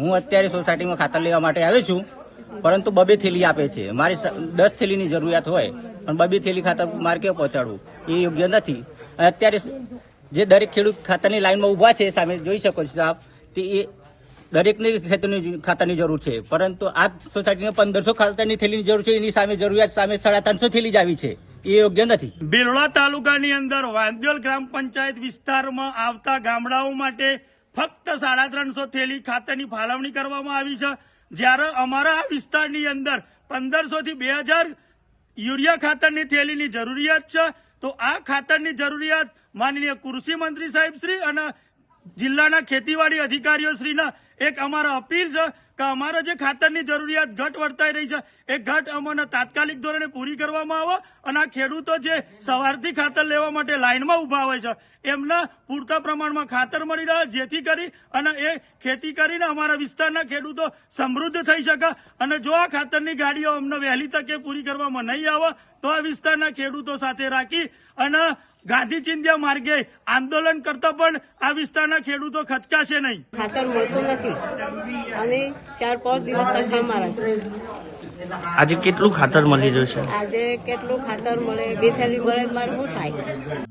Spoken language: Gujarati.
હું અત્યારે સોસાયટીમાં ખાતર લેવા માટે આવ્યો છું, પરંતુ બબે થેલી આપે છે. મારી દસ થેલીની જરૂરિયાત હોય, પણ બબે થેલી ખાતર મારે કેવું પહોંચાડવું? એ યોગ્ય નથી. અત્યારે જે દરેક ખેડૂત ખાતરની લાઇનમાં ઊભા છે, સામે જોઈ શકો છો આપ તે એ દરેકને ખેતરની ખાતરની જરૂર છે. પરંતુ આ સોસાયટીને પંદરસો ખાતરની થેલીની જરૂર છે, એની સામે જરૂરિયાત સામે સાડા ત્રણસો થેલી જ આવી છે. એ યોગ્ય નથી. બિલોડા તાલુકાની અંદર વાંદ્યોલ ગ્રામ પંચાયત વિસ્તારમાં આવતા ગામડાઓ માટે ફક્ત સાડા ત્રણસો થેલી ખાતરની ફાળવણી કરવામાં આવી છે. જ્યારે અમારા આ વિસ્તારની અંદર પંદરસો થી બે હજાર યુરિયા ખાતરની થેલીની જરૂરિયાત છે, તો આ ખાતરની જરૂરિયાત માનનીય કૃષિ મંત્રી સાહેબ શ્રી અને જિલ્લાના ખેતીવાડી અધિકારીઓ શ્રીના એક અમારા અપીલ છે કે અમારે જે ખાતરની જરૂરિયાત ઘટ વર્તાઈ રહી છે, એ ઘટ અમને તાત્કાલિક ધોરણે પૂરી કરવામાં આવે અને આ ખેડૂતો જે સવારથી ખાતર લેવા માટે લાઇનમાં ઊભા હોય છે, એમને પૂરતા પ્રમાણમાં ખાતર મળી રહે, જેથી કરી અને એ ખેતી કરીને અમારા વિસ્તારના ખેડૂતો સમૃદ્ધ થઈ શકે અને જો આ ખાતરની ગાડીઓ અમને વહેલી તકે પૂરી કરવામાં નહીં આવે, તો આ વિસ્તારના ખેડૂતો સાથે રાખી અને ગાંધી ચિંધ્યા માર્ગે આંદોલન કરતા પણ આ વિસ્તારના ખેડૂતો ખચકાશે નહીં. ખાતર મળતું નથી. અને ચાર પાંચ દિવસ તથા મારા છે. આજે કેટલું ખાતર મળી રહ્યું છે? આજે કેટલું ખાતર મળે બે થેલી મળે મારે શું થાય.